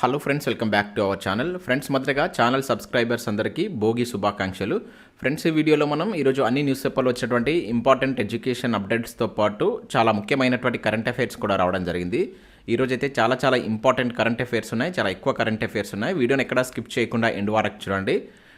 Hello friends welcome back to our channel friends మొదటగా channel subscribers అందరికీ భోగి శుభాకాంక్షలు. Friends ఈ వీడియోలో మనం ఈరోజు అన్ని న్యూస్ పేపర్లో వచ్చినటువంటి ఇంపార్టెంట్ ఎడ్యుకేషన్ అప్డేట్స్తో పాటు చాలా ముఖ్యమైనటువంటి కరెంట్ అఫైర్స్ కూడా రావడం జరిగింది. ఈరోజు అయితే చాలా చాలా ఇంపార్టెంట్ కరెంట్ అఫైర్స్ ఉన్నాయి. చాలా ఎక్కువ కరెంట్ అఫైర్స్ ఉన్నాయి. వీడియోని ఎక్కడా స్కిప్ చేయకుండా ఎండ్ వరకు చూడండి.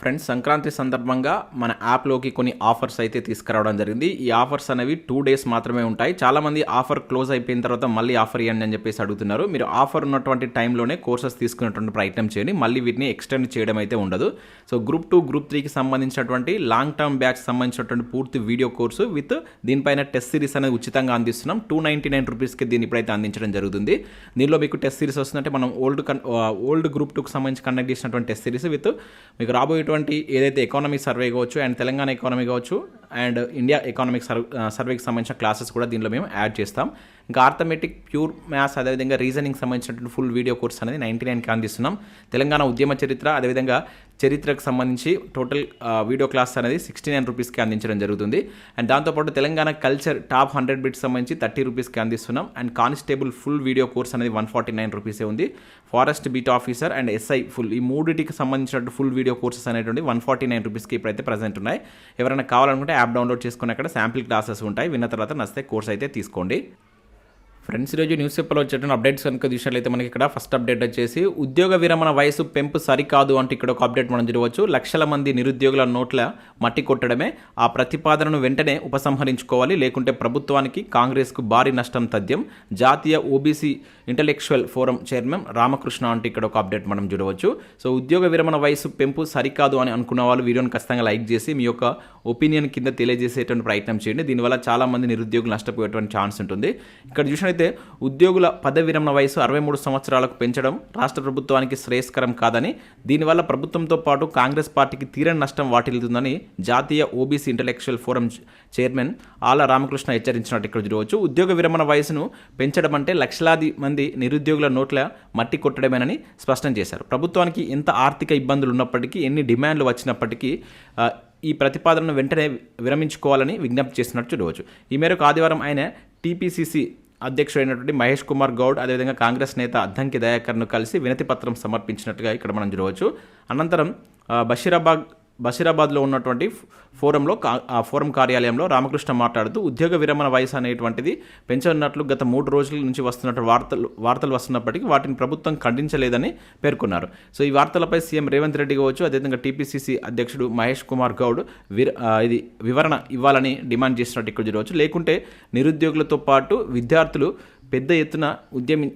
ఫ్రెండ్స్ సంక్రాంతి సందర్భంగా మన యాప్లోకి కొన్ని ఆఫర్స్ అయితే తీసుకురావడం జరిగింది. ఈ ఆఫర్స్ అనేవి టూ డేస్ మాత్రమే ఉంటాయి. చాలామంది ఆఫర్ క్లోజ్ అయిపోయిన తర్వాత మళ్ళీ ఆఫర్ ఇవ్వండి అని చెప్పేసి అడుగుతున్నారు. మీరు ఆఫర్ ఉన్నటువంటి టైంలోనే కోర్సెస్ తీసుకునేటువంటి ప్రయత్నం చేయండి. మళ్ళీ వీటిని ఎక్స్టెండ్ చేయడం అయితే ఉండదు. సో గ్రూప్ టూ గ్రూప్ త్రీకి సంబంధించినటువంటి లాంగ్ టర్మ్ బ్యాచ్ సంబంధించినటువంటి పూర్తి వీడియో కోర్సు విత్ దీనిపైన టెస్ట్ సిరీస్ అనేది ఉచితంగా అందిస్తున్నాం. టూ నైంటీ నైన్ రూపీస్కి దీన్ని ఇప్పుడైతే అందించడం జరుగుతుంది. దీనిలో మీకు టెస్ట్ సిరీస్ వస్తుందంటే మనం ఓల్డ్ కన్ ఓల్డ్ గ్రూప్ టూకి సంబంధించి కండక్ట్ చేసినటువంటి టెస్ట్ సిరీస్ విత్ మీకు రాబోయే ఉన్నటువంటి ఏదైతే ఎకానమిక్ సర్వే కావచ్చు అండ్ తెలంగాణ ఎకానమీ కావచ్చు అండ్ ఇండియా ఎకానమిక్ సర్వే సర్వేకి సంబంధించిన క్లాసెస్ కూడా దీనిలో మేము యాడ్ చేస్తాం. ఇంకా ఆర్థమెటిక్ ప్యూర్ మ్యాథ్స్ అదేవిధంగా రీజనింగ్ సంబంధించినటువంటి ఫుల్ వీడియో కోర్స్ అనేది నైంటీ నైన్కి అందిస్తున్నాం. తెలంగాణ ఉద్యమ చరిత్ర అదేవిధంగా చరిత్రకు సంబంధించి టోటల్ వీడియో క్లాస్ అనేది సిక్స్టీ నైన్ రూపీస్కి అందించడం జరుగుతుంది. అండ్ దాంతోపాటు Telangana culture top hundred bits సంబంధించి థర్టీ రూపీస్కి అందిస్తున్నాం. And constable full video course అనేది వన్ ఫార్టీ నైన్ రూపీసే ఉంది. Forest beat officer and SI full ఈ మూడిటికి సంబంధించినటువంటి ఫుల్ వీడియో కోర్సెస్ అనేటువంటి వన్ ఫార్టీ నైన్ రూపీస్కి ఇప్పుడైతే ప్రజెంట్ ఉన్నాయి. ఎవరైనా కావాలనుకుంటే యాప్ డౌన్లోడ్ చేసుకుని అక్కడ శాంపిల్ క్లాసెస్ ఉంటాయి. విన్న తర్వాత నచ్చితే కోర్స్ అయితే తీసుకోండి. ఫ్రెండ్స్ ఈరోజు న్యూస్ పేపర్లో వచ్చేటువంటి అప్డేట్స్ కనుక చూసినట్లయితే మనకి ఇక్కడ ఫస్ట్ అప్డేట్ వచ్చేసి ఉద్యోగ విరమణ వయసు పెంపు సరికాదు అంటే ఇక్కడ ఒక అప్డేట్ మనం చూడవచ్చు. లక్షల మంది నిరుద్యోగుల నోట్ల మట్టి కొట్టడమే ఆ ప్రతిపాదనను వెంటనే ఉపసంహరించుకోవాలి. లేకుంటే ప్రభుత్వానికి కాంగ్రెస్కు భారీ నష్టం తథ్యం. జాతీయ OBC intellectual forum chairman Ramakrishna అంటే ఇక్కడ ఒక అప్డేట్ మనం చూడవచ్చు. సో ఉద్యోగ విరమణ వయసు పెంపు సరికాదు అని అనుకున్న వాళ్ళు వీడియోని ఖచ్చితంగా లైక్ చేసి మీ యొక్క ఒపీనియన్ కింద తెలియజేసేటువంటి ప్రయత్నం చేయండి. దీనివల్ల చాలామంది నిరుద్యోగులు నష్టపోయేటువంటి ఛాన్స్ ఉంటుంది. ఇక్కడ చూసినట్లయితే ఉద్యోగుల పదవి విరమణ వయసు అరవై మూడు సంవత్సరాలకు పెంచడం రాష్ట్ర ప్రభుత్వానికి శ్రేయస్కరం కాదని దీనివల్ల ప్రభుత్వంతో పాటు కాంగ్రెస్ పార్టీకి తీరని నష్టం వాటిల్లుతుందని జాతీయ OBC intellectual forum chairman Ala Ramakrishna హెచ్చరించినట్టు ఇక్కడ చూడవచ్చు. ఉద్యోగ విరమణ వయసును పెంచడం అంటే లక్షలాది మంది నిరుద్యోగుల నోట్ల మట్టి కొట్టడమేనని స్పష్టం చేశారు. ప్రభుత్వానికి ఎంత ఆర్థిక ఇబ్బందులు ఉన్నప్పటికీ ఎన్ని డిమాండ్లు వచ్చినప్పటికీ ఈ ప్రతిపాదనను వెంటనే విరమించుకోవాలని విజ్ఞప్తి చేసినట్టు చూడవచ్చు. ఈ మేరకు ఆదివారం ఆయన టీపీసీసీ అధ్యక్షుడైనటువంటి మహేష్ కుమార్ గౌడ్ అదేవిధంగా కాంగ్రెస్ నేత అద్దంకి దయాకర్ను కలిసి వినతిపత్రం సమర్పించినట్టుగా ఇక్కడ మనం చూడవచ్చు. అనంతరం బషీరాబాగ్ బషీరాబాద్ బషీరాబాద్లో ఉన్నటువంటి ఫోరంలో కా- ఆ ఫోరం కార్యాలయంలో రామకృష్ణ మాట్లాడుతూ ఉద్యోగ విరమణ వయసు అనేటువంటిది పెంచనున్నట్లు గత మూడు రోజుల నుంచి వస్తున్నట్టు వార్తలు వార్తలు వస్తున్నప్పటికీ వాటిని ప్రభుత్వం ఖండించలేదని పేర్కొన్నారు. సో ఈ వార్తలపై సీఎం రేవంత్ రెడ్డి కావచ్చు అదేవిధంగా టీపీసీసీ అధ్యక్షుడు మహేష్ కుమార్ గౌడ్ విర ఇది వివరణ ఇవ్వాలని డిమాండ్ చేసినట్టు ఇక్కడ చూడవచ్చు. లేకుంటే నిరుద్యోగులతో పాటు విద్యార్థులు పెద్ద ఎత్తున ఉద్యమి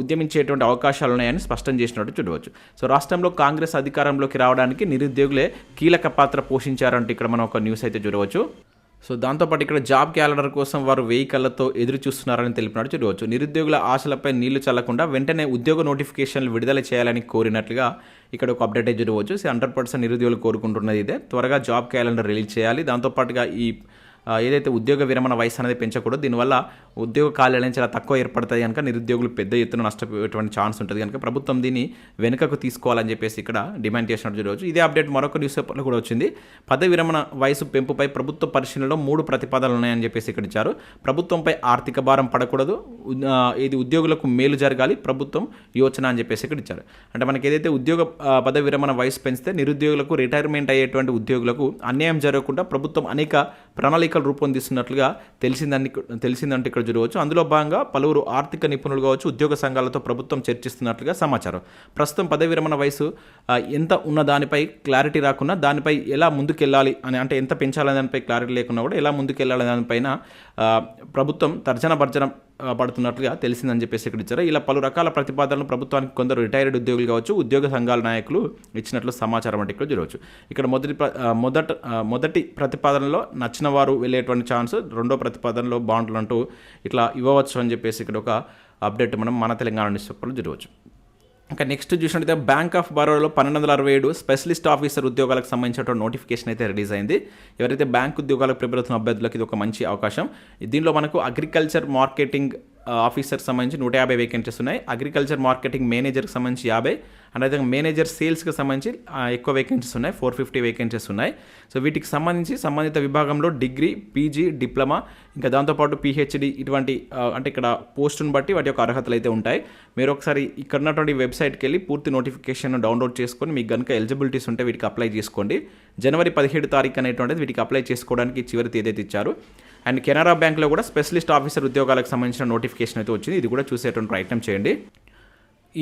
ఉద్యమించేటువంటి అవకాశాలు ఉన్నాయని స్పష్టం చేసినట్టు చూడవచ్చు. సో రాష్ట్రంలో కాంగ్రెస్ అధికారంలోకి రావడానికి నిరుద్యోగులే కీలక పాత్ర పోషించారంటే ఇక్కడ మనం ఒక న్యూస్ అయితే చూడవచ్చు. సో దాంతోపాటు ఇక్కడ జాబ్ క్యాలెండర్ కోసం వారు వెయ్యి కళ్ళతో ఎదురు చూస్తున్నారని తెలిపినట్టు చూడవచ్చు. నిరుద్యోగుల ఆశలపై నీళ్ళు చల్లకుండా వెంటనే ఉద్యోగ నోటిఫికేషన్లు విడుదల చేయాలని కోరినట్లుగా ఇక్కడ ఒక అప్డేట్ అయితే చూడవచ్చు. సో హండ్రెడ్ పర్సెంట్ నిరుద్యోగులు కోరుకుంటున్నది ఇదే. త్వరగా జాబ్ క్యాలెండర్ రిలీజ్ చేయాలి. దాంతోపాటుగా ఈ ఏదైతే ఉద్యోగ విరమణ వయసు అనేది పెంచకూడదు దీనివల్ల ఉద్యోగ ఖాళీలు చాలా తక్కువ ఏర్పడతాయి కనుక నిరుద్యోగులు పెద్ద ఎత్తున నష్టపోయేటువంటి ఛాన్స్ ఉంటుంది కనుక ప్రభుత్వం దీన్ని వెనుకకు తీసుకోవాలని చెప్పేసి ఇక్కడ డిమాండ్ చేసినట్టు చూడవచ్చు. ఇదే అప్డేట్ మరొక న్యూస్ పేపర్లో కూడా వచ్చింది. పదవి విరమణ వయసు పెంపుపై ప్రభుత్వ పరిశీలనలో మూడు ప్రతిపాదనలు ఉన్నాయని చెప్పేసి ఇక్కడ ఇచ్చారు. ప్రభుత్వంపై ఆర్థిక భారం పడకూడదు. ఇది ఉద్యోగులకు మేలు జరగాలి. ప్రభుత్వం యోచన అని చెప్పేసి ఇక్కడ ఇచ్చారు. అంటే మనకి ఏదైతే ఉద్యోగ పదవి విరమణ వయసు పెంచితే నిరుద్యోగులకు రిటైర్మెంట్ అయ్యేటువంటి ఉద్యోగులకు అన్యాయం జరగకుండా ప్రభుత్వం అనేక ప్రణాళికలు రూపొందిస్తున్నట్లుగా తెలిసిందని తెలిసిందంటే ఇక్కడ చూడవచ్చు అందులో భాగంగా పలువురు ఆర్థిక నిపుణులు కావచ్చు ఉద్యోగ సంఘాలతో ప్రభుత్వం చర్చిస్తున్నట్లుగా సమాచారం. ప్రస్తుతం పదవి విరమణ వయసు ఎంత ఉన్న దానిపై క్లారిటీ రాకున్నా దానిపై ఎలా ముందుకెళ్ళాలి అని అంటే ఎంత పెంచాలనే దానిపై క్లారిటీ లేకున్నా కూడా ఎలా ముందుకెళ్ళాలి దానిపైన ప్రభుత్వం తర్జన భర్జన పడుతున్నట్లుగా తెలిసిందని చెప్పేసి ఇక్కడ ఇచ్చారు. ఇలా పలు రకాల ప్రతిపాదనలు ప్రభుత్వానికి కొందరు రిటైర్డ్ ఉద్యోగులు కావచ్చు ఉద్యోగ సంఘాల నాయకులు ఇచ్చినట్లు సమాచారం అంటే ఇక్కడ చూడవచ్చు. ఇక్కడ మొదటి మొదట మొదటి ప్రతిపాదనలో నచ్చిన వారు వెళ్ళేటువంటి ఛాన్స్ రెండో ప్రతిపాదనలో బాండ్లు అంటూ ఇట్లా ఇవ్వవచ్చు అని చెప్పేసి ఇక్కడ ఒక అప్డేట్ మనం మన తెలంగాణ న్యూస్ పేపర్లో చూడవచ్చు. ఇంకా నెక్స్ట్ చూసినట్టయితే బ్యాంక్ ఆఫ్ బరోడాలో పన్నెండు వందల అరవై ఏడు స్పెషలిస్ట్ ఆఫీసర్ ఉద్యోగాలకు సంబంధించినటువంటి నోటిఫికేషన్ అయితే రిలీజ్ అయింది. ఎవరైతే బ్యాంక్ ఉద్యోగాలకు ప్రిపేర్ అవుతున్న అభ్యర్థులకు ఇది ఒక మంచి అవకాశం. దీనిలో మనకు అగ్రికల్చర్ మార్కెటింగ్ ఆఫీసర్కి సంబంధించి నూట యాభై వేకెన్సీస్ ఉన్నాయి. అగ్రికల్చర్ మార్కెటింగ్ మేనేజర్కి సంబంధించి యాభై. అండ్ అదే మేనేజర్ సేల్స్కి సంబంధించి ఎక్కువ వేకెన్సీస్ ఉన్నాయి. ఫోర్ ఫిఫ్టీ వేకెన్సీస్ ఉన్నాయి. సో వీటికి సంబంధించి సంబంధిత విభాగంలో డిగ్రీ పీజీ డిప్లొమా ఇంకా దాంతోపాటు పిహెచ్డి ఇటువంటి అంటే ఇక్కడ పోస్టును బట్టి వాటి యొక్క అర్హతలు అయితే ఉంటాయి. మీరు ఒకసారి ఇక్కడ ఉన్నటువంటి వెబ్సైట్కి వెళ్ళి పూర్తి నోటిఫికేషన్ డౌన్లోడ్ చేసుకొని మీకు కనుక ఎలిజిబిలిటీస్ ఉంటే వీటికి అప్లై చేసుకోండి. జనవరి పదిహేడు తారీఖు అనేటువంటిది వీటికి అప్లై చేసుకోవడానికి చివరి తేదీ ఇచ్చారు. అండ్ కెనరా బ్యాంక్లో కూడా స్పెషలిస్ట్ ఆఫీసర్ ఉద్యోగాలకు సంబంధించిన నోటిఫికేషన్ అయితే వచ్చింది. ఇది కూడా చూసేటువంటి ప్రయత్నం చేయండి.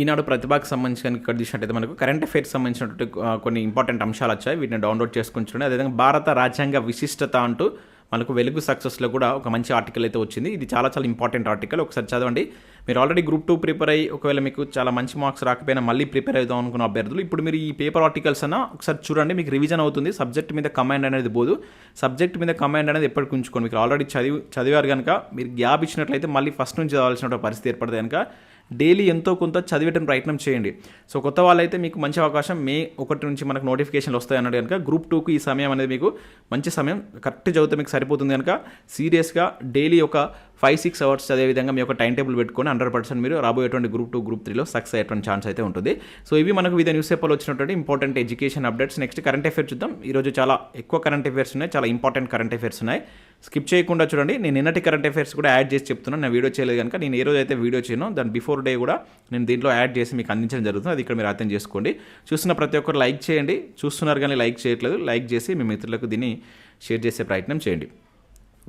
ఈనాడు ప్రతిభకు సంబంధించిన ఇక్కడ చూసినట్టయితే మనకు కరెంట్ అఫైర్స్ సంబంధించినటువంటి కొన్ని ఇంపార్టెంట్ అంశాలు వచ్చాయి. వీటిని డౌన్లోడ్ చేసుకుని చూడండి. అదేవిధంగా భారత రాజ్యాంగ విశిష్టత అంటూ మనకు వెలుగు సక్సెస్లో కూడా ఒక మంచి ఆర్టికల్ అయితే వచ్చింది. ఇది చాలా చాలా ఇంపార్టెంట్ ఆర్టికల్ ఒకసారి చదవండి. మీరు ఆల్రెడీ గ్రూప్ టూ ప్రిపేర్ అయ్యి ఒకవేళ మీకు చాలా మంచి మార్క్స్ రాకపోయినా మళ్ళీ ప్రిపేర్ అవుదాం అనుకున్న అభ్యర్థులు ఇప్పుడు మీరు ఈ పేపర్ ఆర్టికల్స్ అన్న ఒకసారి చూడండి మీకు రివిజన్ అవుతుంది. సబ్జెక్ట్ మీద కమాండ్ అనేది పోదు. సబ్జెక్ట్ మీద కమాండ్ అనేది ఎప్పటికి ఉంచుకోండి. మీకు ఆల్రెడీ చదివి చదివారు కనుక మీరు గ్యాప్ ఇచ్చినట్లయితే మళ్ళీ ఫస్ట్ నుంచి చదవాల్సిన పరిస్థితి ఏర్పడుతుంది కనుక డైలీ ఎంతో కొంత చదివేటం ప్రయత్నం చేయండి. సో కొత్త వాళ్ళైతే మీకు మంచి అవకాశం మే ఒకటి నుంచి మనకు నోటిఫికేషన్లు వస్తాయి అన్నట్టు కనుక గ్రూప్ టూకి ఈ సమయం అనేది మీకు మంచి సమయం. కరెక్ట్ చదివితే మీకు సరిపోతుంది కనుక సీరియస్గా డైలీ ఒక ఫైవ్ సిక్స్ అవర్స్ చదివే విధంగా మీ యొక్క టైం టేబుల్ పెట్టుకొని హండ్రెడ్ పర్సెంట్ మీరు రాబోయేటువంటి గ్రూప్ టూ గ్రూప్ త్రీలో సక్సెస్ అయ్యేటువంటి ఛాన్స్ అయితే ఉంటుంది. సో ఇవి మనకు వివిధ న్యూస్ పేపర్లో వచ్చినటువంటి important education updates next current affairs చూద్దాం. ఈరోజు చాలా ఎక్కువ కరెంట్ అఫేర్స్ ఉన్నాయి. చాలా ఇంపార్టెంట్ కరెంట్ అఫేర్స్ ఉన్నాయి. స్కిప్ చేయకుండా చూడండి. నేను నిన్నటి కరెంట్ అఫైర్స్ కూడా యాడ్ చేసి చెప్తున్నాను. నేను వీడియో చేయలేదు కనుక నేను ఏ రోజు అయితే వీడియో చేయను. దాని బిఫోర్ డే కూడా నేను దీంట్లో యాడ్ చేసి మీకు అందించడం జరుగుతుంది. అది ఇక్కడ మీరు అర్థం చేసుకోండి. చూస్తున్న ప్రతి ఒక్కరు లైక్ చేయండి. చూస్తున్నారు కానీ లైక్ చేయట్లేదు. లైక్ చేసి మీ మిత్రులకు దీన్ని షేర్ చేసే ప్రయత్నం చేయండి.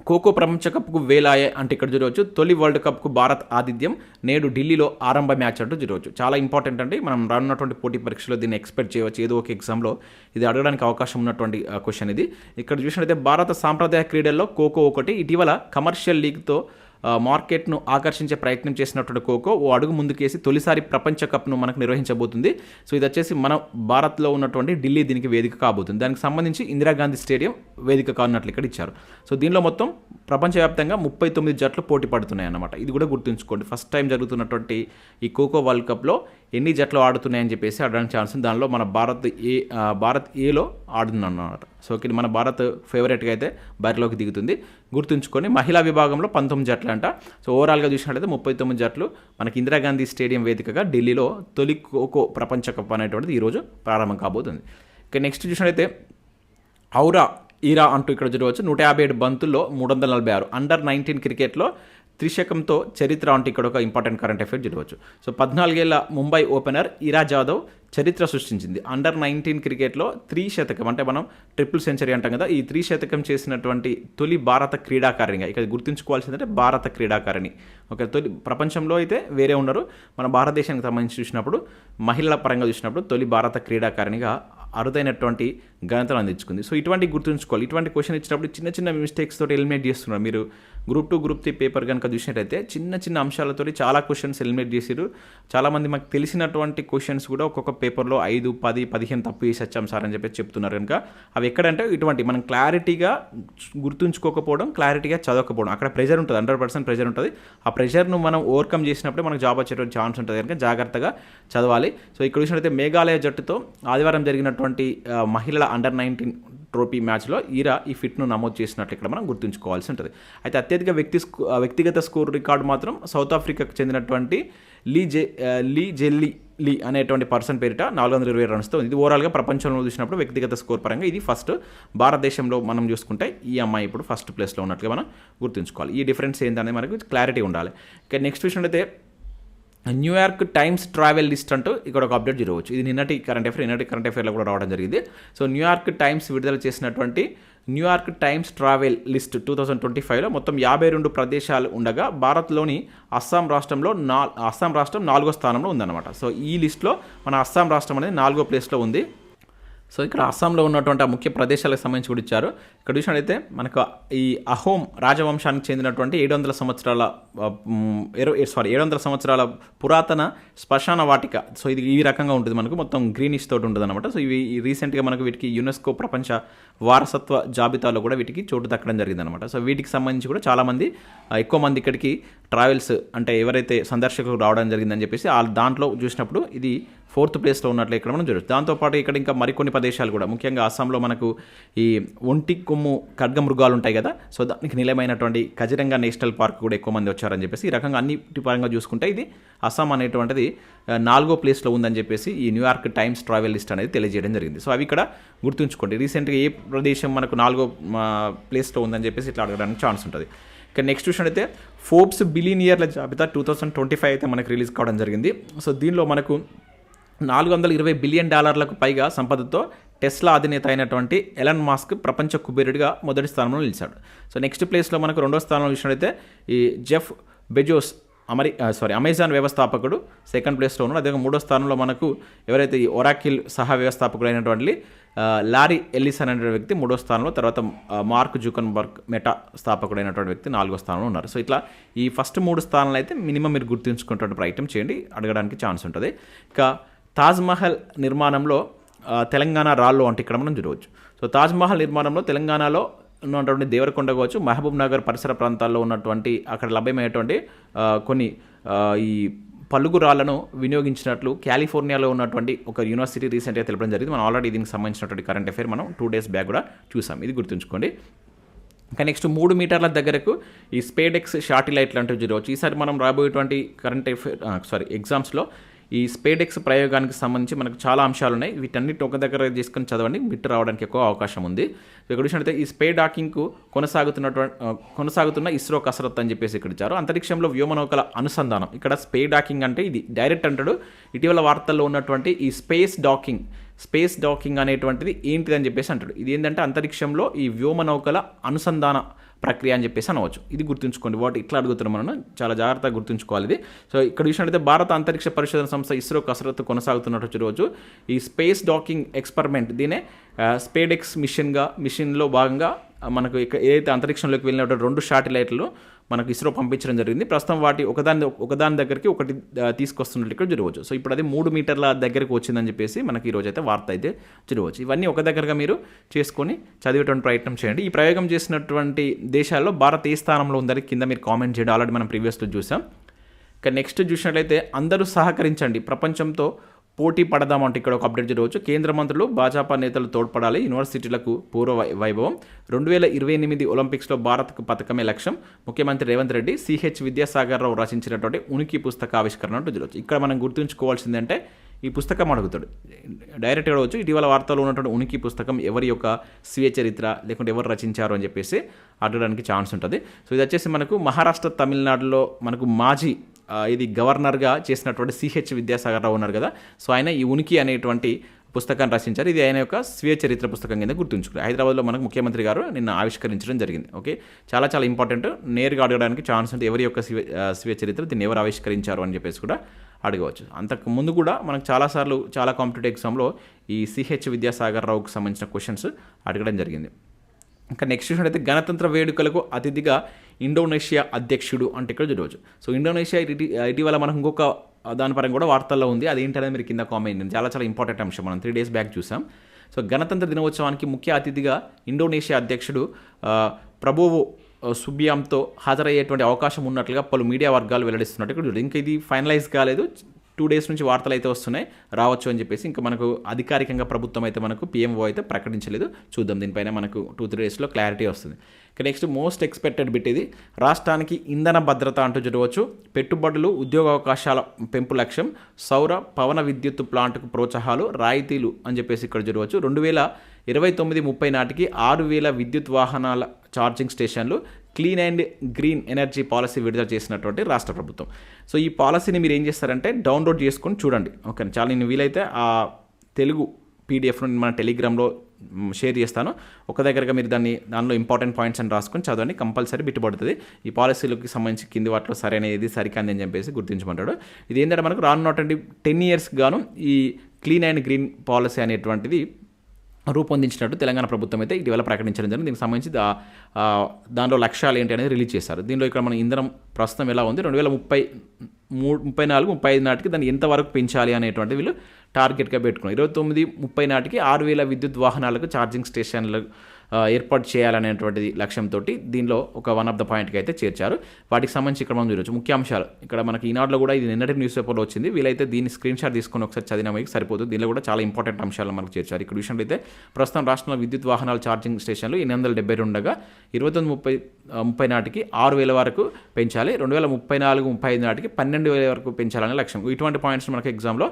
ఖోఖో ప్రపంచ కప్కు వేలాయే అంటే ఇక్కడ చూడవచ్చు. తొలి వరల్డ్ కప్కు భారత్ ఆతిథ్యం. నేడు ఢిల్లీలో ఆరంభ మ్యాచ్ అంటూ చూడవచ్చు. చాలా ఇంపార్టెంట్ అండి. మనం రానున్నటువంటి పోటీ పరీక్షలో దీన్ని ఎక్స్పెక్ట్ చేయవచ్చు. ఏదో ఒక ఎగ్జామ్లో ఇది అడగడానికి అవకాశం ఉన్నటువంటి క్వశ్చన్ ఇది. ఇక్కడ చూసినట్లయితే భారత సాంప్రదాయ క్రీడల్లో ఖోఖో ఒకటి. ఇటీవల కమర్షియల్ లీగ్తో మార్కెట్ను ఆకర్షించే ప్రయత్నం చేసినటువంటి ఖోఖో ఓ అడుగు ముందుకేసి తొలిసారి ప్రపంచ కప్ను మనకు నిర్వహించబోతుంది. సో ఇది వచ్చేసి మన భారత్లో ఉన్నటువంటి ఢిల్లీ దీనికి వేదిక కాబోతుంది. దానికి సంబంధించి ఇందిరాగాంధీ స్టేడియం వేదిక కానున్నట్లు ఇక్కడ ఇచ్చారు. సో దీనిలో మొత్తం ప్రపంచవ్యాప్తంగా ముప్పై తొమ్మిది జట్లు పోటీ పడుతున్నాయి అన్నమాట ఇది కూడా గుర్తుంచుకోండి. ఫస్ట్ టైం జరుగుతున్నటువంటి ఈ ఖోఖో వరల్డ్ కప్లో ఎన్ని జట్లు ఆడుతున్నాయని చెప్పేసి ఆడడానికి ఛాన్స్ ఉంది. దానిలో మన భారత్ ఏ భారత్ ఏలో ఆడుతుంది అన్నమాట సో ఇక్కడ మన భారత్ ఫేవరెట్గా అయితే బరిలోకి దిగుతుంది. గుర్తుంచుకొని మహిళా విభాగంలో పంతొమ్మిది జట్లు అంట సో ఓవరాల్గా చూసినట్లయితే ముప్పై తొమ్మిది జట్లు మనకి ఇందిరాగాంధీ స్టేడియం వేదికగా ఢిల్లీలో తొలి ఖోఖో ప్రపంచ కప్ అనేటువంటిది ఈరోజు ప్రారంభం కాబోతుంది. ఇక నెక్స్ట్ చూసినట్లయితే ఔరా ఈరా అంటూ ఇక్కడ చూడవచ్చు. నూట యాభై ఏడు బంతుల్లో మూడు వందల నలభై ఆరు. అండర్ నైన్టీన్ క్రికెట్లో త్రిశకంతో చరిత్ర అంటే ఇక్కడ ఒక ఇంపార్టెంట్ కరెంట్ అఫేర్ చూడవచ్చు సో పద్నాలుగేళ్ళ ముంబై ఓపెనర్ ఇరా జాదవ్ చరిత్ర సృష్టించింది. అండర్ నైన్టీన్ క్రికెట్లో త్రీ శతకం అంటే మనం ట్రిపుల్ సెంచరీ అంటాం కదా ఈ త్రీ శతకం చేసినటువంటి తొలి భారత క్రీడాకారిణిగా ఇక్కడ గుర్తుంచుకోవాల్సిందంటే భారత క్రీడాకారిణి. ఒక తొలి ప్రపంచంలో అయితే వేరే ఉన్నారు మన భారతదేశానికి సంబంధించి చూసినప్పుడు మహిళల పరంగా చూసినప్పుడు తొలి భారత క్రీడాకారిణిగా అరుదైనటువంటి ఘనతను అందించుకుంది సో ఇటువంటి గుర్తుంచుకోవాలి. ఇటువంటి క్వశ్చన్ ఇచ్చినప్పుడు చిన్న చిన్న మిస్టేక్స్ తోటి ఎలిమినేట్ చేస్తున్నారు. మీరు group two group three paper కనుక చూసినట్టయితే చిన్న చిన్న అంశాలతో చాలా క్వశ్చన్స్ ఎలిమినేట్ చేశారు చాలామంది మాకు తెలిసినటువంటి క్వశ్చన్స్ కూడా ఒక్కొక్క పేపర్లో ఐదు పది పదిహేను తప్పు చేసి వచ్చాం సార్ అని చెప్పి చెప్తున్నారు కనుక. అవి ఎక్కడంటే ఇటువంటి మనం క్లారిటీగా గుర్తుంచుకోకపోవడం క్లారిటీగా చదవకపోవడం. అక్కడ ప్రెజర్ ఉంటుంది. హండ్రెడ్ పర్సెంట్ ప్రెజర్ ఉంటుంది. ఆ ప్రెషర్ను మనం ఓవర్కమ్ చేసినప్పుడే మనకు జాబ్ వచ్చేటువంటి ఛాన్స్ ఉంటుంది కనుక జాగ్రత్తగా చదవాలి. సో ఇక్కడ చూసినట్టయితే మేఘాలయ జట్టుతో ఆదివారం జరిగినటువంటి మహిళల అండర్ నైన్టీన్ ట్రోఫీ మ్యాచ్లో ఈరా ఈ ఫిట్ను నమోదు చేసినట్లు ఇక్కడ మనం గుర్తుంచుకోవాల్సి ఉంటుంది. అయితే అత్యధిక వ్యక్తి వ్యక్తిగత స్కోర్ రికార్డు మాత్రం సౌత్ ఆఫ్రికాకు చెందినటువంటి లీ జె లీ జెల్లీ లీ అనేటువంటి పర్సన్ పేరిట నాలుగు వందల ఇరవై రన్స్తో ఇది ఓవరాల్గా ప్రపంచంలో చూసినప్పుడు వ్యక్తిగత స్కోర్ పరంగా ఇది ఫస్ట్ భారతదేశంలో మనం చూసుకుంటే ఈ అమ్మాయి ఇప్పుడు ఫస్ట్ ప్లేస్లో ఉన్నట్లుగా మనం గుర్తుంచుకోవాలి. ఈ డిఫరెన్స్ ఏంటనేది మనకు క్లారిటీ ఉండాలి. ఇక నెక్స్ట్ విషయం అయితే న్యూయార్క్ టైమ్స్ ట్రావెల్ లిస్ట్ అంటూ ఇక్కడ ఒక అప్డేట్ జరగవచ్చు. ఇది నిన్నటి కరెంట్ అఫేర్ నిన్నటి కరెంట్ అఫేర్లో కూడా రావడం జరిగింది. సో న్యూయార్క్ టైమ్స్ విడుదల చేసినటువంటి New York Times travel list two thousand twenty ఫైవ్లో మొత్తం యాభై రెండు ప్రదేశాలు ఉండగా భారత్లోని అస్సాం రాష్ట్రంలో నా అస్సాం రాష్ట్రం నాలుగో స్థానంలో ఉందన్నమాట. సో ఈ లిస్ట్లో మన అస్సాం రాష్ట్రం అనేది నాలుగో ప్లేస్లో ఉంది. సో ఇక్కడ అస్సాంలో ఉన్నటువంటి ఆ ముఖ్య ప్రదేశాలకు సంబంధించి కూడా ఇచ్చారు. ఇక్కడ చూసినట్లయితే మనకు ఈ అహోం రాజవంశానికి చెందినటువంటి ఏడు వందల సంవత్సరాల సారీ ఏడు వందల సంవత్సరాల పురాతన శ్మశాన వాటిక. సో ఇది ఈ రకంగా ఉంటుంది మనకు. మొత్తం గ్రీనిష్ తోటి ఉంటుంది అనమాట సో ఇవి రీసెంట్గా మనకు వీటికి యునెస్కో ప్రపంచ వారసత్వ జాబితాలో కూడా వీటికి చోటు దక్కడం జరిగింది అనమాట సో వీటికి సంబంధించి కూడా చాలామంది ఎక్కువ మంది ఇక్కడికి ట్రావెల్స్ అంటే ఎవరైతే సందర్శకులు రావడం జరిగిందని చెప్పేసి ఆ దాంట్లో చూసినప్పుడు ఇది ఫోర్త్ ప్లేస్లో ఉన్నట్లు ఇక్కడ మనం చూడవచ్చు దాంతోపాటు ఇక్కడ ఇంకా మరికొన్ని ప్రదేశాలు కూడా. ముఖ్యంగా అస్సాంలో మనకు ఈ ఒంటి కొమ్ము ఖడ్గ మృగాలు ఉంటాయి కదా. సో దానికి నిలయమైనటువంటి కజిరంగా నేషనల్ పార్క్ కూడా ఎక్కువ మంది వచ్చారని చెప్పేసి ఈ రకంగా అన్నిటి పరంగా చూసుకుంటే ఇది అస్సాం అనేటువంటిది నాలుగో ప్లేస్లో ఉందని చెప్పేసి ఈ న్యూయార్క్ టైమ్స్ ట్రావెల్ లిస్ట్ అనేది తెలియజేయడం జరిగింది. సో అవి ఇక్కడ గుర్తుంచుకోండి. రీసెంట్గా ఏ ప్రదేశం మనకు నాలుగో ప్లేస్లో ఉందని చెప్పేసి ఇట్లా అడగడానికి ఛాన్స్ ఉంటుంది. ఇక నెక్స్ట్ చూసినట్టయితే ఫోర్బ్స్ బిలియనియర్ల జాబితా టూ థౌసండ్ ట్వంటీ ఫైవ్ అయితే మనకు రిలీజ్ కావడం జరిగింది. సో దీనిలో మనకు నాలుగు వందల ఇరవై బిలియన్ డాలర్లకు పైగా సంపదతో టెస్లా అధినేత అయినటువంటి ఎలన్ మాస్క్ ప్రపంచ కుబేరుడిగా మొదటి స్థానంలో నిలిచాడు. సో నెక్స్ట్ ప్లేస్లో మనకు రెండో స్థానంలో చూసినట్లయితే ఈ జెఫ్ బెజోస్ అమరి సారీ అమెజాన్ వ్యవస్థాపకుడు సెకండ్ ప్లేస్లో ఉన్నాడు. అదే మూడో స్థానంలో మనకు ఎవరైతే ఈ ఒరాకిల్ సహా వ్యవస్థాపకుడు అయినటువంటి లారీ ఎల్లిసన్ అనే వ్యక్తి మూడో స్థానంలో తర్వాత మార్క్ జూకన్బర్గ్ మెటా స్థాపకుడు అయినటువంటి వ్యక్తి నాలుగో స్థానంలో ఉన్నారు. సో ఇట్లా ఈ ఫస్ట్ మూడు స్థానాలు అయితే మినిమం మీరు గుర్తుంచుకున్నటువంటి ప్రయత్నం చేయండి అడగడానికి ఛాన్స్ ఉంటుంది. ఇక తాజ్మహల్ నిర్మాణంలో తెలంగాణ రాళ్ళు అంటే ఇక్కడ మనం చూడవచ్చు. సో తాజ్మహల్ నిర్మాణంలో తెలంగాణలో ఉన్నటువంటి దేవరకొండ కావచ్చు మహబూబ్ నగర్ పరిసర ప్రాంతాల్లో ఉన్నటువంటి అక్కడ లభ్యమైనటువంటి కొన్ని ఈ పలుగు రాళ్ళను వినియోగించినట్లు కాలిఫోర్నియాలో ఉన్నటువంటి ఒక యూనివర్సిటీ రీసెంట్గా తెలపడం జరిగింది. మనం ఆల్రెడీ దీనికి సంబంధించినటువంటి కరెంట్ అఫేర్ మనం టూ డేస్ బ్యాక్ కూడా చూసాం. ఇది గుర్తుంచుకోండి. ఇంకా నెక్స్ట్ మూడు మీటర్ల దగ్గరకు ఈ స్పేడెక్స్ షాటిలైట్ లాంటివి చూడవచ్చు. ఈసారి మనం రాబోయేటువంటి కరెంట్ అఫేర్ సారీ ఎగ్జామ్స్లో ఈ స్పేడెక్స్ ప్రయోగానికి సంబంధించి మనకు చాలా అంశాలు ఉన్నాయి వీటన్నిటి ఒక దగ్గర తీసుకొని చదవండి. బిట్ రావడానికి ఎక్కువ అవకాశం ఉంది. ఇక్కడ చూసినట్లయితే ఈ స్పే డాకింగ్కు కొనసాగుతున్నటువంటి కొనసాగుతున్న ఇస్రో కసరత్ అని చెప్పేసి ఇక్కడ ఇచ్చారు. అంతరిక్షంలో వ్యోమనౌకల అనుసంధానం. ఇక్కడ స్పే డాకింగ్ అంటే ఇది డైరెక్ట్ అంటాడు. ఇటీవల వార్తల్లో ఉన్నటువంటి ఈ స్పేస్ డాకింగ్ స్పేస్ డాకింగ్ అనేటువంటిది ఏంటిది అని చెప్పేసి అంటాడు. ఇది ఏంటంటే అంతరిక్షంలో ఈ వ్యోమనౌకల అనుసంధాన ప్రక్రియ అని చెప్పేసి అనవచ్చు. ఇది గుర్తుంచుకోండి. వాటి ఇట్లా అడుగుతున్నాం మనం. చాలా జాగ్రత్తగా గుర్తుంచుకోవాలి ఇది. సో ఇక్కడ చూసినట్లయితే భారత అంతరిక్ష పరిశోధన సంస్థ ఇస్రో కసరత్తు కొనసాగుతున్నట్టు రోజు ఈ స్పేస్ డాకింగ్ ఎక్స్పెరిమెంట్ దీనే స్పేడెక్స్ మిషన్గా మిషన్లో భాగంగా మనకు ఇక- ఏదైతే అంతరిక్షంలోకి వెళ్ళినటువంటి రెండు శాటిలైట్లు మనకు ఇస్రో పంపించడం జరిగింది. ప్రస్తుతం వాటి ఒకదాని ఒకదాని దగ్గరికి ఒకటి తీసుకొస్తున్నట్లు ఇక్కడ చూడవచ్చు సో ఇప్పుడు అది మూడు మీటర్ల దగ్గరికి వచ్చిందని చెప్పేసి మనకి ఈరోజు అయితే వార్త అయితే చూడవచ్చు ఇవన్నీ ఒక దగ్గరగా మీరు చేసుకొని చదివేటువంటి ప్రయత్నం చేయండి. ఈ ప్రయోగం చేసినటువంటి దేశాల్లో భారత్ ఏ స్థానంలో ఉందని కింద మీరు కామెంట్ చేయడం. ఆల్రెడీ మనం ప్రీవియస్లో చూసాం. ఇక నెక్స్ట్ చూసినట్లయితే అందరూ సహకరించండి. ప్రపంచంతో పోటీ పడదామంటే ఇక్కడ ఒక అప్డేట్ జరగవచ్చు. కేంద్ర మంత్రులు భాజపా నేతలు తోడ్పడాలి. యూనివర్సిటీలకు పూర్వ వై- వైభవం. రెండు వేల ఇరవై ఎనిమిది ఒలింపిక్స్లో భారత్కు పథకమే లక్ష్యం. ముఖ్యమంత్రి రేవంత్ రెడ్డి సిహెచ్ విద్యాసాగర్ రావు రచించినటువంటి ఉనికి పుస్తక ఆవిష్కరణ అంటూ జరగవచ్చు. ఇక్కడ మనం గుర్తుంచుకోవాల్సిందంటే ఈ పుస్తకం అడుగుతాడు. డైరెక్ట్ అడగవచ్చు. ఇటీవల వార్తల్లో ఉన్నటువంటి ఉనికి పుస్తకం ఎవరి యొక్క స్వీయ చరిత్ర లేకుంటే ఎవరు రచించారు అని చెప్పేసి అడగడానికి ఛాన్స్ ఉంటుంది. సో ఇది వచ్చేసి మనకు మహారాష్ట్ర తమిళనాడులో మనకు మాజీ ఇది గవర్నర్గా చేసినటువంటి సిహెచ్ విద్యాసాగర్ రావు ఉన్నారు కదా. సో ఆయన ఈ ఉనికి అనేటువంటి పుస్తకాన్ని రచించారు. ఇది ఆయన యొక్క స్వీయ చరిత్ర పుస్తకం కింద గుర్తుంచుకున్నారు హైదరాబాద్లో మనకు ముఖ్యమంత్రి గారు నిన్న ఆవిష్కరించడం జరిగింది. ఓకే? చాలా చాలా ఇంపార్టెంట్. నేరుగా అడగడానికి ఛాన్స్ ఉంది ఎవరి యొక్క స్వీయ స్వీయ చరిత్ర దీన్ని ఎవరు ఆవిష్కరించారు అని చెప్పేసి కూడా అడగవచ్చు. అంతకు ముందు కూడా మనకు చాలాసార్లు చాలా కాంపిటేటివ్ ఎగ్జామ్లో ఈ సిహెచ్ విద్యాసాగర్ రావుకు సంబంధించిన క్వశ్చన్స్ అడగడం జరిగింది. ఇంకా నెక్స్ట్ చూసినట్టయితే గణతంత్ర వేడుకలకు అతిథిగా ఇండోనేషియా అధ్యక్షుడు అంటే ఇక్కడ చూడవచ్చు. సో ఇండోనేషియా ఇటీ ఇటీవల మనకు ఇంకొక దాని పరంగా కూడా వార్తల్లో ఉంది. అదేంటనేది మీరు కింద కామెంట్ చాలా చాలా ఇంపార్టెంట్ అంశం. మనం త్రీ డేస్ బ్యాక్ చూసాం. సో గణతంత్ర దినోత్సవానికి ముఖ్య అతిథిగా ఇండోనేషియా అధ్యక్షుడు ప్రభువు సుబియాంతో హాజరయ్యేటువంటి అవకాశం ఉన్నట్లుగా పలు మీడియా వర్గాలు వెల్లడిస్తున్నట్టు ఇక్కడ ఇంకా ఇది ఫైనలైజ్ కాలేదు. టూ డేస్ నుంచి వార్తలు అయితే వస్తున్నాయి. రావచ్చు అని చెప్పేసి ఇంకా మనకు అధికారికంగా ప్రభుత్వం అయితే మనకు పిఎంఓ అయితే ప్రకటించలేదు. చూద్దాం దీనిపైన మనకు టూ త్రీ డేస్లో క్లారిటీ వస్తుంది. ఇక నెక్స్ట్ మోస్ట్ ఎక్స్పెక్టెడ్ బిట్ ఇది. రాష్ట్రానికి ఇంధన భద్రత అంటూ చూడవచ్చు పెట్టుబడులు ఉద్యోగ అవకాశాల పెంపు లక్ష్యం సౌర పవన విద్యుత్ ప్లాంట్కు ప్రోత్సాహాలు రాయితీలు అని చెప్పేసి ఇక్కడ చూడవచ్చు రెండు వేల ఇరవై తొమ్మిది ముప్పై నాటికి ఆరు వేల విద్యుత్ వాహనాల ఛార్జింగ్ స్టేషన్లు clean and green energy policy విడుదల చేసినటువంటి రాష్ట్ర ప్రభుత్వం. సో ఈ పాలసీని మీరు ఏం చేస్తారంటే డౌన్లోడ్ చేసుకొని చూడండి. ఓకే చాలా నేను వీలైతే ఆ తెలుగు పీడిఎఫ్ను మన టెలిగ్రామ్లో షేర్ చేస్తాను. ఒక దగ్గరగా మీరు దాన్ని దానిలో ఇంపార్టెంట్ పాయింట్స్ అని రాసుకొని చదవండి. కంపల్సరీ బిట్టుబడుతుంది ఈ పాలసీలకు సంబంధించి కింది వాటిలో సరైనది సరికాంది అని చెప్పేసి గుర్తించమంటాడు. ఇది ఏంటంటే మనకు రానున్నటువంటి టెన్ ఇయర్స్ గాను ఈ క్లీన్ అండ్ గ్రీన్ పాలసీ అనేటువంటిది రూపొందించినట్టు తెలంగాణ ప్రభుత్వం అయితే ఇటీవల ప్రకటించడం జరిగింది. దీనికి సంబంధించి దా- దానిలో లక్ష్యాలు ఏంటి అనేది రిలీజ్ చేశారు. దీనిలో ఇక్కడ మన ఇంధనం ప్రస్తుతం ఎలా ఉంది? రెండు వేల ముప్పై మూడు ముప్పై నాలుగు ముప్పై ఐదు నాటికి దాన్ని ఎంతవరకు పెంచాలి అనేటువంటి వీళ్ళు టార్గెట్గా పెట్టుకున్నారు. ఇరవై తొమ్మిది ముప్పై నాటికి ఆరు వేల విద్యుత్ వాహనాలకు ఛార్జింగ్ స్టేషన్లు ఏర్పాటు చేయాలనేటువంటిది లక్ష్యంతో దీనిలో ఒక వన్ ఆఫ్ ద పాయింట్కి అయితే చేర్చారు. వాటికి సంబంధించి ఇక్కడ మనం చూడొచ్చు. ముఖ్యాంశాలు. ఇక్కడ మనకి ఈనాడులో కూడా ఇది నిన్నటి న్యూస్ పేపర్లో వచ్చింది. వీలైతే దీన్ని స్క్రీన్ షాట్ తీసుకొని ఒకసారి చదివిన మీకు సరిపోతుంది దీనిలో కూడా చాలా ఇంపార్టెంట్ అంశాలు మనకు చేర్చారు. ఇక్కడ విషయంలో అయితే ప్రస్తుతం రాష్ట్రంలో విద్యుత్ వాహనాల ఛార్జింగ్ స్టేషన్లు ఎనిమిది వందల డెబ్బై ఉండగా ఇరవై తొమ్మిది ముప్పై ముప్పై నాటికి ఆరు వేల వరకు పెంచాలి. రెండు వేల ముప్పై నాలుగు ముప్పై ఐదు నాటికి పన్నెండు వేల వరకు పెంచాలనే లక్ష్యం. ఇటువంటి పాయింట్స్ మనకి ఎగ్జామ్లో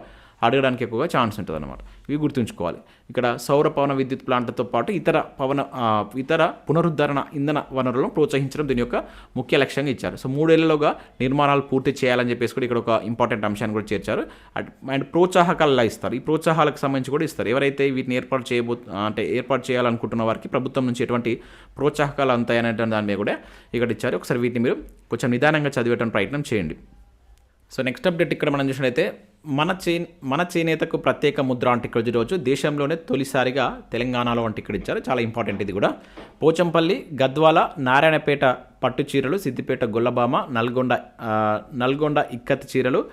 అడగడానికి ఎక్కువగా ఛాన్స్ ఉంటుంది అనమాట ఇవి గుర్తుంచుకోవాలి. ఇక్కడ సౌర పవన విద్యుత్ ప్లాంట్లతో పాటు ఇతర పవన ఇతర పునరుద్ధరణ ఇంధన వనరులను ప్రోత్సహించడం దీని యొక్క ముఖ్య లక్ష్యంగా ఇచ్చారు. సో మూడేళ్ళలోగా నిర్మాణాలు పూర్తి చేయాలని చెప్పేసి కూడా ఇక్కడ ఒక ఇంపార్టెంట్ అంశాన్ని కూడా చేర్చారు. అండ్ ప్రోత్సాహకాలు ఇస్తారు. ఈ ప్రోత్సాహాలకు సంబంధించి కూడా ఇస్తారు. ఎవరైతే వీటిని ఏర్పాటు చేయబో అంటే ఏర్పాటు చేయాలనుకుంటున్న వారికి ప్రభుత్వం నుంచి ఎటువంటి ప్రోత్సాహకాలు అంతాయనే దాని మీద కూడా ఇక్కడ ఇచ్చారు. ఒకసారి వీటిని మీరు కొంచెం నిదానంగా చదివేయడానికి ప్రయత్నం చేయండి. సో నెక్స్ట్ అప్డేట్ ఇక్కడ మనం చూసినట్లయితే మన చే మన చేనేతకు ప్రత్యేక ముద్ర అంటే రోజు దేశంలోనే తొలిసారిగా తెలంగాణలో అంటిక్కడించారు ఇక్కడ ఇచ్చారు. చాలా ఇంపార్టెంట్ ఇది కూడా. పోచంపల్లి గద్వాల నారాయణపేట పట్టు చీరలు సిద్దిపేట గొల్లబామ నల్గొండ నల్గొండ ఇక్కత్ చీరలు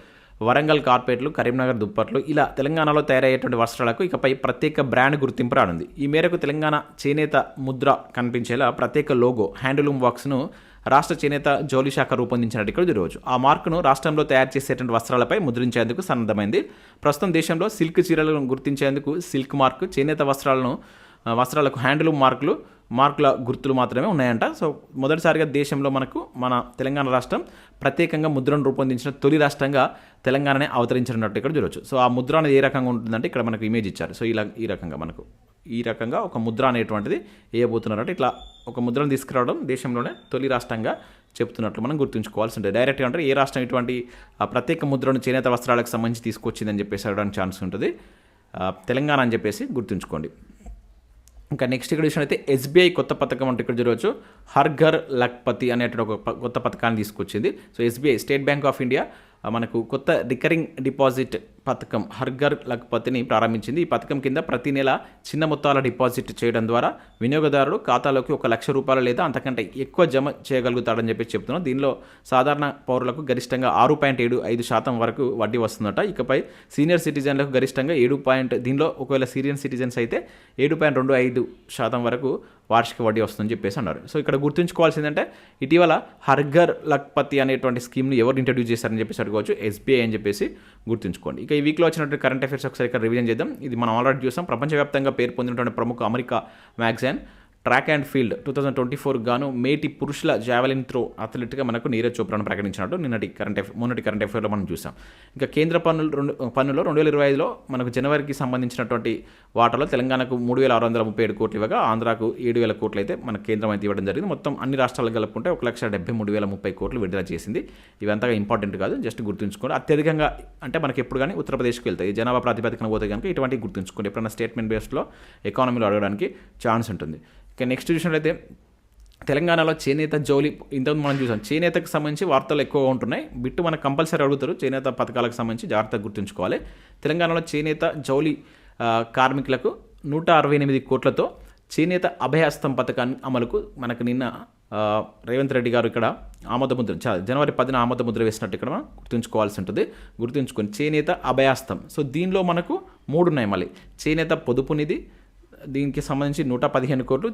వరంగల్ కార్పెట్లు కరీంనగర్ దుప్పట్లు ఇలా తెలంగాణలో తయారయ్యేటువంటి వస్త్రాలకు ఇకపై ప్రత్యేక బ్రాండ్ గుర్తింపు రానుంది. ఈ మేరకు తెలంగాణ చేనేత ముద్ర కనిపించేలా ప్రత్యేక లోగో హ్యాండ్లూమ్ వర్క్స్ను రాష్ట్ర చేనేత జౌలి శాఖ రూపొందించినట్టు ఇక్కడ ఈరోజు ఆ మార్కును రాష్ట్రంలో తయారు చేసేటువంటి వస్త్రాలపై ముద్రించేందుకు సన్నద్ధమైంది. ప్రస్తుతం దేశంలో సిల్క్ చీరలను గుర్తించేందుకు సిల్క్ మార్క్ చేనేత వస్త్రాలను వస్త్రాలకు హ్యాండ్లూమ్ మార్కులు మార్కుల గుర్తులు మాత్రమే ఉన్నాయంట. సో మొదటిసారిగా దేశంలో మనకు మన తెలంగాణ రాష్ట్రం ప్రత్యేకంగా ముద్రను రూపొందించిన తొలి రాష్ట్రంగా తెలంగాణనే అవతరించినట్టు ఇక్కడ చూడవచ్చు సో ఆ ముద్ర అనేది ఏ రకంగా ఉంటుందంటే ఇక్కడ మనకు ఇమేజ్ ఇచ్చారు. సో ఇలా ఈ రకంగా మనకు. ఈ రకంగా ఒక ముద్ర అనేటువంటిది వేయబోతున్నారంటే. ఇట్లా ఒక ముద్రను తీసుకురావడం దేశంలోనే తొలి రాష్ట్రంగా చెప్తున్నట్లు మనం గుర్తుంచుకోవాల్సి ఉంటుంది. డైరెక్ట్గా అంటే ఏ రాష్ట్రం ఇటువంటి ప్రత్యేక ముద్రను చేనేత వస్త్రాలకు సంబంధించి తీసుకొచ్చిందని చెప్పేసి అడగడానికి ఛాన్స్ ఉంటుంది. తెలంగాణ అని చెప్పేసి గుర్తుంచుకోండి. ఇంకా నెక్స్ట్ ఇక్కడ చూసినట్లయితే ఎస్బీఐ కొత్త పథకం అంటే ఇక్కడ చూడవచ్చు. హర్ఘర్ లక్పతి అనేటువంటి ఒక కొత్త పథకాన్ని తీసుకొచ్చింది. So SBI State Bank of India మనకు కొత్త రికరింగ్ డిపాజిట్ పథకం హర్ఘర్ ఘర్ ప్రారంభించింది. ఈ పథకం కింద ప్రతి నెల చిన్న మొత్తాల డిపాజిట్ చేయడం ద్వారా వినియోగదారుడు ఖాతాలోకి ఒక లక్ష రూపాయలు లేదా అంతకంటే ఎక్కువ జమ చేయగలుగుతాడని చెప్పి చెప్తున్నాం. దీనిలో సాధారణ పౌరులకు గరిష్టంగా ఆరు పాయింట్ ఏడు ఐదు శాతం వరకు వడ్డీ వస్తుందట. ఇకపై సీనియర్ సిటిజన్లకు గరిష్టంగా ఏడు పాయింట్ దీనిలో ఒకవేళ సీనియర్ సిటిజన్స్ అయితే ఏడు పాయింట్ రెండు ఐదు శాతం వరకు వార్షిక వడ్డీ వస్తుందని చెప్పేసి అన్నారు. సో ఇక్కడ గుర్తుంచుకోవాల్సిందంటే ఇటీవల హర్ఘర్ లక్పతి అనేటువంటి స్కీమ్ని ఎవరు ఇంట్రడ్యూస్ చేశారని చెప్పేసి అడుకోవచ్చు ఎస్బీఐ అని చెప్పేసి గుర్తుంచుకోండి. ఇక ఈ వీక్లో వచ్చినటువంటి కరెంట్ అఫైర్స్ ఒకసారి ఇక్కడ రివిజన్ చేద్దాం. ఇది మనం ఆల్రెడీ చూసాం. ప్రపంచవ్యాప్తంగా పేరు పొందినటువంటి ప్రముఖ America magazine track and field two thousand twenty four గాను మేటి పురుషుల జావెలిన్ త్రో అథ్లెట్గా మనకు నీరజ్ చోప్రాను ప్రకటించినట్టు నిన్నటి కరెంట్ అఫైర్ మొన్నటి కరెంట్ అఫైర్లో మనం చూసాం. ఇంకా కేంద్ర పన్నులు రెండు పన్నులో రెండు వేల ఇరవై ఐదులో మనకు జనవరికి సంబంధించినటువంటి వాటాలో తెలంగాణకు మూడు వేల ఆరు వందల ముప్పై ఏడు కోట్లు ఇవ్వగా ఆంధ్రాకు ఏడు వేల కోట్లు అయితే మన కేంద్రం అయితే ఇవ్వడం జరిగింది. మొత్తం అన్ని రాష్ట్రాలు కలుపుకుంటే ఒక లక్ష డెబ్బై మూడు వేల ముప్పై కోట్లు విడుదల చేసింది. ఇవంతగా ఇంపార్టెంట్ కాదు. జస్ట్ గుర్తుంచుకోండి. అత్యధికంగా అంటే మనకి ఎప్పుడు కానీ ఉత్తరప్రదేశ్కి వెళ్తాయి. జనాభా ప్రాతిపదికన పోతే కనుక ఇటువంటి గుర్తుంచుకోండి. ఎప్పుడైనా స్టేట్మెంట్ బేస్డ్లో ఎకానమీలో అడగడానికి ఛాన్స్ ఉంటుంది. ఇక నెక్స్ట్ చూసినట్లయితే తెలంగాణలో చేనేత జౌలి ఇంతకుముందు మనం చూసాం చేనేతకు సంబంధించి వార్తలు ఎక్కువగా ఉంటున్నాయి. బిట్టు మనకు కంపల్సరీ అడుగుతారు చేనేత పథకాలకు సంబంధించి జాగ్రత్తగా గుర్తుంచుకోవాలి. తెలంగాణలో చేనేత జౌలి కార్మికులకు నూట అరవై ఎనిమిది కోట్లతో చేనేత అభయహస్తం పథకాన్ని అమలుకు మనకు నిన్న రేవంత్ రెడ్డి గారు ఇక్కడ ఆమోదముద్ర చ- జనవరి పదిన ఆమోదముద్ర వేసినట్టు ఇక్కడ మనం గుర్తుంచుకోవాల్సి ఉంటుంది. గుర్తుంచుకొని చేనేత అభయాస్తం సో దీనిలో మనకు మూడు ఉన్నాయి మళ్ళీ. చేనేత పొదుపు నిధి దీనికి సంబంధించి నూట పదిహేను కోట్లు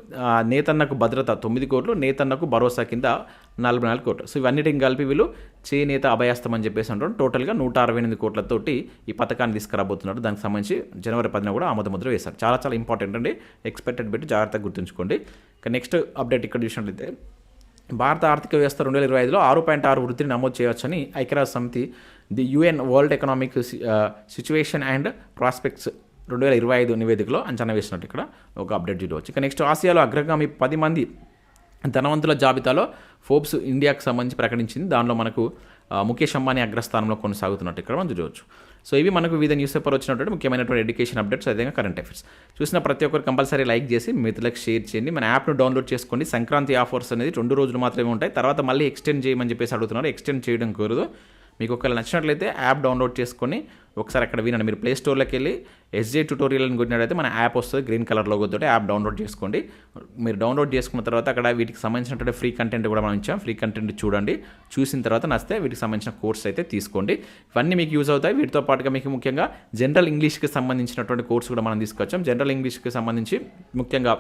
నేతన్నకు భద్రత తొమ్మిది కోట్లు నేతన్నకు భరోసా కింద నలభై నాలుగు కోట్లు. సో ఇవన్నిటిని కలిపి వీళ్ళు చేనేత అభయాస్తం అని చెప్పేసి అంటారు టోటల్గా నూట అరవై ఎనిమిది కోట్లతోటి ఈ పథకాన్ని తీసుకురాబోతున్నారు. దానికి సంబంధించి జనవరి పదిన కూడా ఆమోదముద్ర వేశారు. చాలా చాలా ఇంపార్టెంట్ అండి. ఎక్స్పెక్టెడ్ పెట్టి జాగ్రత్తగా గుర్తుంచుకోండి. ఇక నెక్స్ట్ అప్డేట్ ఇక్కడ చూసినట్లయితే భారత ఆర్థిక వ్యవస్థ రెండు వేల ఇరవై ఐదులో ఆరు పాయింట్ ఆరు వృద్ధిని నమోదు చేయవచ్చని ఐక్యరాజ్య సమితి the UN world economic situation and prospects రెండు వేల ఇరవై ఐదు నివేదికలో అంచనా వేసినట్టు ఇక్కడ ఒక అప్డేట్ చూడవచ్చు. ఇక నెక్స్ట్ ఆసియాలో అగ్రగామి పది మంది ధనవంతుల జాబితాలో ఫోర్బ్స్ ఇండియాకు సంబంధించి ప్రకటించింది. దానిలో మనకు ముఖేష్ అంబానీ అగ్రస్థానంలో కొనసాగుతున్నట్టు ఇక్కడ మనం చూడవచ్చు. సో ఇవి మనకు వివిధ న్యూస్ పేపర్ వచ్చినటువంటి ముఖ్యమైనటువంటి ఎడ్యుకేషన్ అప్డేట్స్ అదేవిధంగా కరెంట్ అఫైర్స్ చూసిన ప్రతి ఒక్కరు కంపల్సరీ లైక్ చేసి మిత్రులకు షేర్ చేయండి. మన యాప్ను డౌన్లోడ్ చేసుకోండి. సంక్రాంతి ఆఫర్స్ అనేది రెండు రోజులు మాత్రమే ఉంటాయి. తర్వాత మళ్ళీ ఎక్స్టెండ్ చేయమని చెప్పేసి అడుగుతున్నారు. ఎక్స్టెండ్ చేయడం కుదరదు. మీకు ఒకవేళ నచ్చినట్లయితే యాప్ డౌన్లోడ్ చేసుకొని ఒకసారి అక్కడ వినండి. మీరు ప్లే స్టోర్లోకి వెళ్ళి ఎస్జే ట్యూటోరియల్ అని కొట్టినట్లయితే మన యాప్ వస్తుంది గ్రీన్ కలర్ లోగో తోటి యాప్ డౌన్లోడ్ చేసుకోండి. మీరు డౌన్లోడ్ చేసుకున్న తర్వాత అక్కడ వీటికి సంబంధించినటువంటి ఫ్రీ కంటెంట్ కూడా మనం ఇచ్చాం. ఫ్రీ కంటెంట్ చూడండి. చూసిన తర్వాత నచ్చితే వీటికి సంబంధించిన కోర్స్ అయితే తీసుకోండి. ఇవన్నీ మీకు యూజ్ అవుతాయి. వీటితో పాటుగా మీకు ముఖ్యంగా జనరల్ ఇంగ్లీష్కి సంబంధించినటువంటి కోర్స్ కూడా మనం తీసుకొచ్చాం. జనరల్ ఇంగ్లీష్కి సంబంధించి ముఖ్యంగా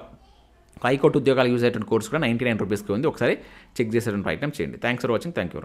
హైకోర్టు ఉద్యోగాలు యూజ్ అయ్యేటువంటి కోర్స్ కూడా నైంటీ నైన్ రూపీస్కి ఉంది. ఒకసారి చెక్ చేసేటువంటి ప్రయత్నం చేయండి. Thanks for watching thank you